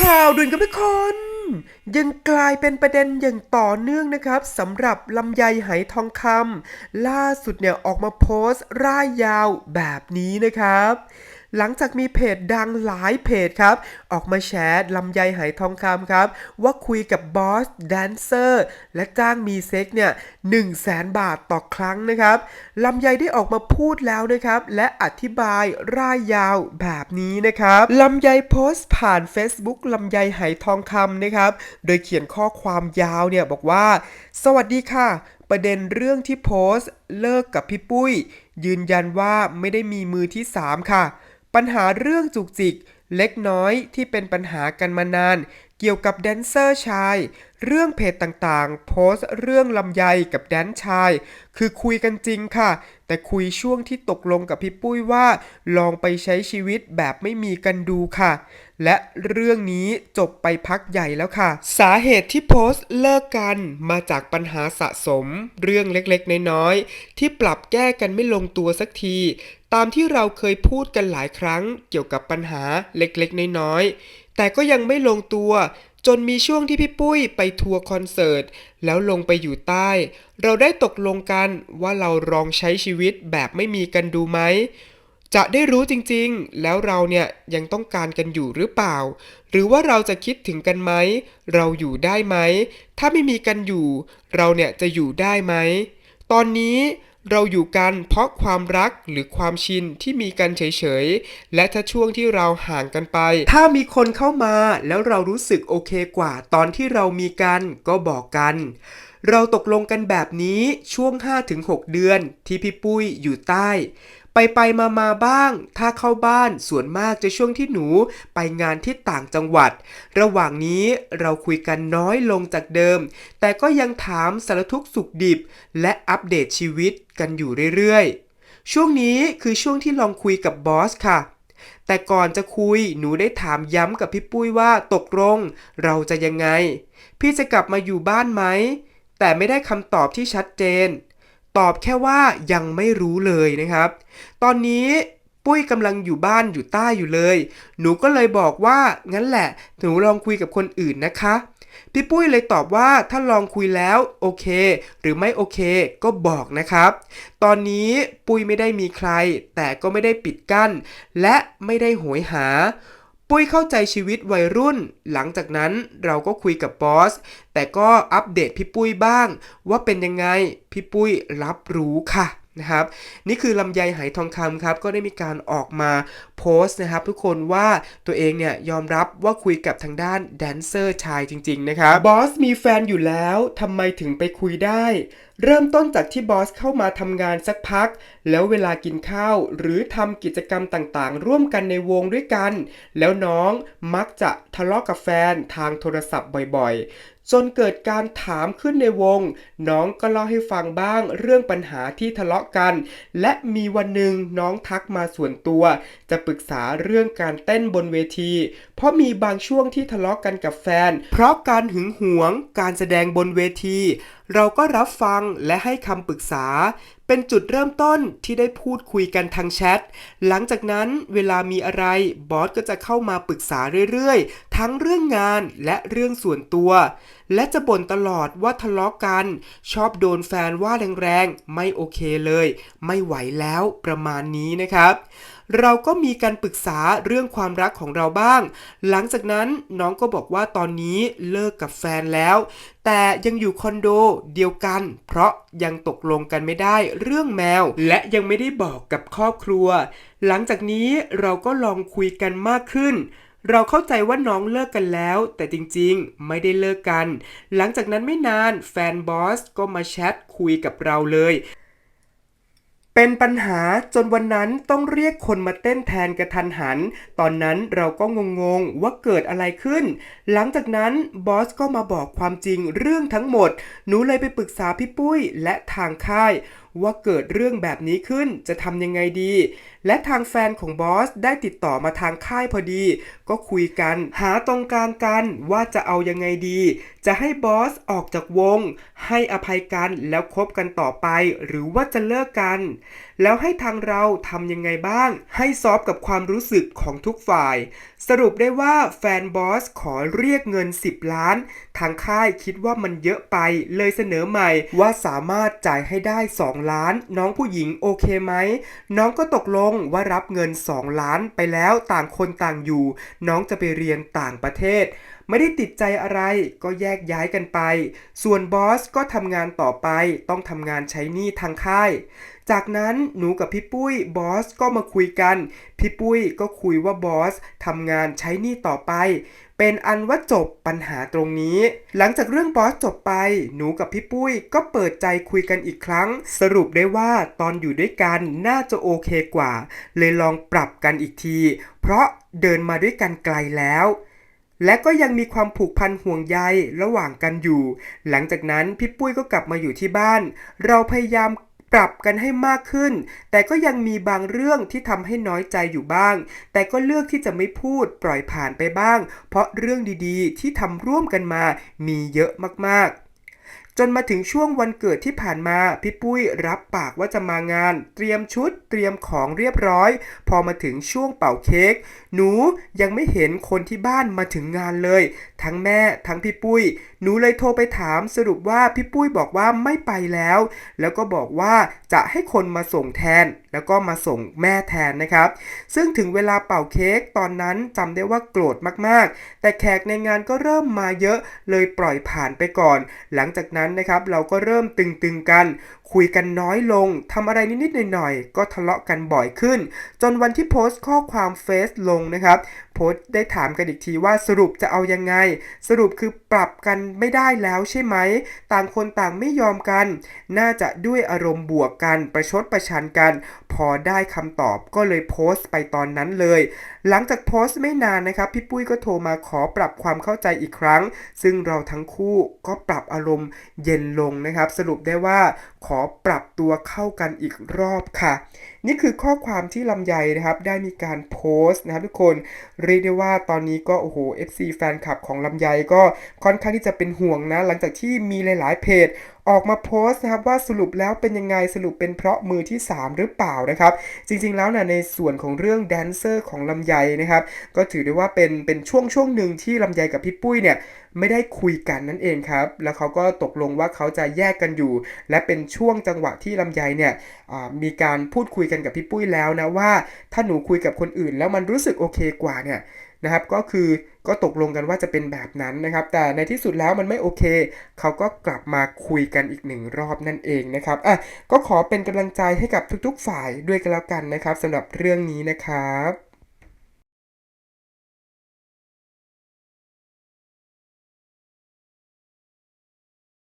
ข่าวด่วนกับทุกคน ยังกลายเป็นประเด็นอย่างต่อเนื่องนะครับสำหรับลำไยไหทองคำล่าสุดเนี่ยออกมาโพสต์ร่ายยาวแบบนี้นะครับ หลังจากมีเพจดังหลายเพจครับ ออกมาแชร์ลำไยไหทองคำครับ ว่าคุยกับบอสแดนเซอร์และจ้างมีเซ็กเนี่ย1 0 0 0 0แสนบาทต่อครั้งนะครับลำไยได้ออกมาพูดแล้วนะครับ และอธิบายร่ายยาวแบบนี้นะครับลำไยโพสต์ผ่าน Facebook ลำไยไหทองคำนะครับ โดยเขียนข้อความยาวเนี่ยบอกว่า สวัสดีค่ะ ประเด็นเรื่องที่โพสต์ เลิกกับพี่ปุ้ย ยืนยันว่าไม่ได้มีมือที่ 3 ค่ะ ปัญหาเรื่องจุกจิก เล็กน้อยที่เป็นปัญหากันมานาน เกี่ยวกับแดนเซอร์ชาย เรื่องเพจต่างๆ โพสต์เรื่องลำไยกับแดนชาย คือคุยกันจริงค่ะ แต่คุยช่วงที่ตกลงกับพี่ปุ้ยว่า ลองไปใช้ชีวิตแบบไม่มีกันดูค่ะ และเรื่องนี้จบไปพักใหญ่แล้วค่ะ สาเหตุที่โพสต์เลิกกันมาจากปัญหาสะสม เรื่องเล็กๆ น้อยๆ ที่ปรับแก้กันไม่ลงตัวสักที ตามที่เราเคยพูดกันหลายครั้งเกี่ยวกับปัญหาเล็กๆ น้อยๆ แต่ก็ยังไม่ลงตัวจนมีช่วงที่พี่ปุ้ยไปทัวร์คอนเสิร์ต แล้วลงไปอยู่ใต้ เราได้ตกลงกันว่าเราลองใช้ชีวิตแบบไม่มีกันดูไหม จะได้รู้จริงๆ แล้วเราเนี่ยยังต้องการกันอยู่หรือเปล่า หรือว่าเราจะคิดถึงกันไหม เราอยู่ได้ไหม ถ้าไม่มีกันอยู่ เราเนี่ยจะอยู่ได้ไหม ตอนนี้เราอยู่กันเพราะความรักหรือความชินที่มีกันเฉยๆ และถ้าช่วงที่เราห่างกันไป ถ้ามีคนเข้ามาแล้วเรารู้สึกโอเคกว่าตอนที่เรามีกันก็บอกกัน เราตกลงกันแบบนี้ช่วง 5-6 เดือนที่พี่ปุ้ยอยู่ใต้ ไปไปมามาบ้าง ถ้าเข้าบ้านส่วนมากจะช่วงที่หนูไปงานที่ต่างจังหวัด ระหว่างนี้เราคุยกันน้อยลงจากเดิม แต่ก็ยังถามสารทุกสุขดิบ และอัปเดตชีวิตกันอยู่เรื่อยๆ ช่วงนี้คือช่วงที่ลองคุยกับบอสค่ะแต่ก่อนจะคุยหนูได้ถามย้ำกับพี่ปุ้ยว่าตกลงเราจะยังไง พี่จะกลับมาอยู่บ้านไหม แต่ไม่ได้คำตอบที่ชัดเจน ตอบแค่ว่ายังไม่รู้เลยนะครับ ตอนนี้ปุ้ยกำลังอยู่บ้านอยู่ใต้อยู่เลย หนูก็เลยบอกว่างั้นแหละหนูลองคุยกับคนอื่นนะคะพี่ปุ้ยเลยตอบว่าถ้าลองคุยแล้วโอเค หรือไม่โอเคก็บอกนะครับ ตอนนี้ปุ้ยไม่ได้มีใคร แต่ก็ไม่ได้ปิดกั้น และไม่ได้โหยหา ปุ้ยเข้าใจชีวิตวัยรุ่น หลังจากนั้นเราก็คุยกับบอส แต่ก็อัปเดตพี่ปุ้ยบ้าง ว่าเป็นยังไง พี่ปุ้ยรับรู้ค่ะนะครับนี่คือลำไยหายทองคำครับ ก็ได้มีการออกมา โพสต์นะครับทุกคนว่าตัวเองเนี่ยยอมรับว่าคุยกับทางด้านแดนเซอร์ชายจริง ๆ นะครับบอสมีแฟนอยู่แล้วทำไมถึงไปคุยได้ เริ่มต้นจากที่บอสเข้ามาทำงานสักพัก แล้วเวลากินข้าว หรือทำกิจกรรมต่างๆ ร่วมกันในวงด้วยกัน แล้วน้องมักจะทะเลาะกับแฟนทางโทรศัพท์บ่อยๆจนเกิดการถามขึ้นในวง น้องก็เล่าให้ฟังบ้างเรื่องปัญหาที่ทะเลาะกัน และมีวันหนึ่งน้องทักมาส่วนตัว จะปรึกษาเรื่องการเต้นบนเวที เพราะมีบางช่วงที่ทะเลาะกันกับแฟน เพราะการหึงหวง การแสดงบนเวที เราก็รับฟังและให้คำปรึกษา เป็นจุดเริ่มต้นที่ได้พูดคุยกันทางแชท หลังจากนั้นเวลามีอะไรบอสก็จะเข้ามาปรึกษาเรื่อยๆ ทั้งเรื่องงานและเรื่องส่วนตัว และจะบ่นตลอดว่าทะเลาะกัน ชอบโดนแฟนว่าแรงๆ ไม่โอเคเลย ไม่ไหวแล้วประมาณนี้นะครับ เราก็มีการปรึกษาเรื่องความรักของเราบ้าง หลังจากนั้นน้องก็บอกว่าตอนนี้เลิกกับแฟนแล้ว แต่ยังอยู่คอนโดเดียวกัน เพราะยังตกลงกันไม่ได้เรื่องแมว และยังไม่ได้บอกกับครอบครัว หลังจากนี้เราก็ลองคุยกันมากขึ้นเราเข้าใจว่าน้องเลิกกันแล้ว แต่จริงๆ ไม่ได้เลิกกัน หลังจากนั้นไม่นานแฟนบอสก็มาแชทคุยกับเราเลย เป็นปัญหาจนวันนั้นต้องเรียกคนมาเต้นแทนกระทันหัน ตอนนั้นเราก็งงๆว่าเกิดอะไรขึ้น หลังจากนั้นบอสก็มาบอกความจริงเรื่องทั้งหมด หนูเลยไปปรึกษาพี่ปุ้ยและทางค่าย ว่าเกิดเรื่องแบบนี้ขึ้นจะทำยังไงดี และทางแฟนของบอสได้ติดต่อมาทางค่ายพอดี ก็คุยกันหาตรงกลางกันว่าจะเอายังไงดี จะให้บอสออกจากวง ให้อภัยกันแล้วคบกันต่อไป หรือว่าจะเลิกกัน แล้วให้ทางเราทำยังไงบ้าง ให้ซอฟกับความรู้สึกของทุกฝ่าย สรุปได้ว่าแฟนบอสขอเรียกเงิน 10 ล้าน ทางค่ายคิดว่ามันเยอะไปเลยเสนอใหม่ว่าสามารถจ่ายให้ได้ 2ล้าน น้องผู้หญิงโอเคไหม น้องก็ตกลงว่ารับเงิน 2 ล้านไปแล้วต่างคนต่างอยู่ น้องจะไปเรียนต่างประเทศ ไม่ได้ติดใจอะไรก็แยกย้ายกันไป ส่วนบอสก็ทำงานต่อไปต้องทำงานใช้หนี้ทางค่าย จากนั้นหนูกับพี่ปุ้ยบอสก็มาคุยกัน พี่ปุ้ยก็คุยว่าบอสทำงานใช้หนี้ต่อไป เป็นอันว่าจบปัญหาตรงนี้ หลังจากเรื่องบอสจบไป หนูกับพี่ปุ้ยก็เปิดใจคุยกันอีกครั้ง สรุปได้ว่าตอนอยู่ด้วยกันน่าจะโอเคกว่า เลยลองปรับกันอีกที เพราะเดินมาด้วยกันไกลแล้ว และก็ยังมีความผูกพันห่วงใยระหว่างกันอยู่ หลังจากนั้นพี่ปุ้ยก็กลับมาอยู่ที่บ้าน เราพยายามปรับกันให้มากขึ้น แต่ก็ยังมีบางเรื่องที่ทำให้น้อยใจอยู่บ้าง แต่ก็เลือกที่จะไม่พูดปล่อยผ่านไปบ้าง เพราะเรื่องดีๆ ที่ทำร่วมกันมามีเยอะมากๆ จนมาถึงช่วงวันเกิดที่ผ่านมาพี่ปุ้ยรับปากว่าจะมางาน เตรียมชุดเตรียมของเรียบร้อย พอมาถึงช่วงเป่าเค้กหนูยังไม่เห็นคนที่บ้านมาถึงงานเลย ทั้งแม่ทั้งพี่ปุ้ย หนูเลยโทรไปถามสรุปว่าพี่ปุ้ยบอกว่าไม่ไปแล้ว แล้วก็บอกว่าจะให้คนมาส่งแทนแล้วก็มาส่งแม่แทนนะครับ ซึ่งถึงเวลาเป่าเค้กตอนนั้นจำได้ว่าโกรธมากๆ แต่แขกในงานก็เริ่มมาเยอะเลยปล่อยผ่านไปก่อน หลังจากนั้นนะครับเราก็เริ่มตึงๆกัน คุยกันน้อยลงทำอะไรนิดๆหน่อยๆก็ทะเลาะกันบ่อยขึ้น จนวันที่โพสต์ข้อความเฟซลงนะครับ พสต์ได้ถามกันอีกทีว่าสรุปจะเอายังไง สรุปคือปรับกันไม่ได้แล้วใช่ไหม ต่างคนต่างไม่ยอมกัน น่าจะด้วยอารมณ์บวกกันประชดประชันกัน พอได้คำตอบก็เลยโพสต์ไปตอนนั้นเลย หลังจากโพสต์ไม่นานนะครับ พี่ปุ้ยก็โทรมาขอปรับความเข้าใจอีกครั้ง ซึ่งเราทั้งคู่ก็ปรับอารมณ์เย็นลงนะครับ สรุปได้ว่าขอปรับตัวเข้ากันอีกรอบค่ะนี่คือข้อความที่ลำไยนะครับได้มีการโพสต์นะครับทุกคนเรียกได้ว่าตอนนี้ก็โอ้โห FC แฟนคลับของลำไยก็ค่อนข้างที่จะเป็นห่วงนะ หลังจากที่มีหลาย ๆ เพจออกมาโพสต์นะครับว่าสรุปแล้วเป็นยังไงสรุปเป็นเพราะมือที่ 3 หรือเปล่านะครับ จริงๆแล้วนะในส่วนของเรื่องแดนเซอร์ของลำไยนะครับ ก็ถือได้ว่าเป็นเป็นช่วงช่วงหนึ่งที่ลำไยกับพี่ปุ้ยเนี่ย ไม่ได้คุยกันนั่นเองครับ แล้วเขาก็ตกลงว่าเขาจะแยกกันอยู่ และเป็นช่วงจังหวะที่ลำไยเนี่ยมีการพูดคุยกันกับพี่ปุ้ยแล้วนะว่า ถ้าหนูคุยกับคนอื่น แล้วมันรู้สึกโอเคกว่าเนี่ยนะครับก็คือก็ตกลงกันว่าจะเป็นแบบนั้นนะครับ แต่ในที่สุดแล้วมันไม่โอเค เขาก็กลับมาคุยกันอีกหนึ่งรอบนั่นเองนะครับอะก็ขอเป็นกำลังใจให้กับทุกๆ ฝ่ายด้วยกันแล้วกันนะครับสำหรับเรื่องนี้นะครับ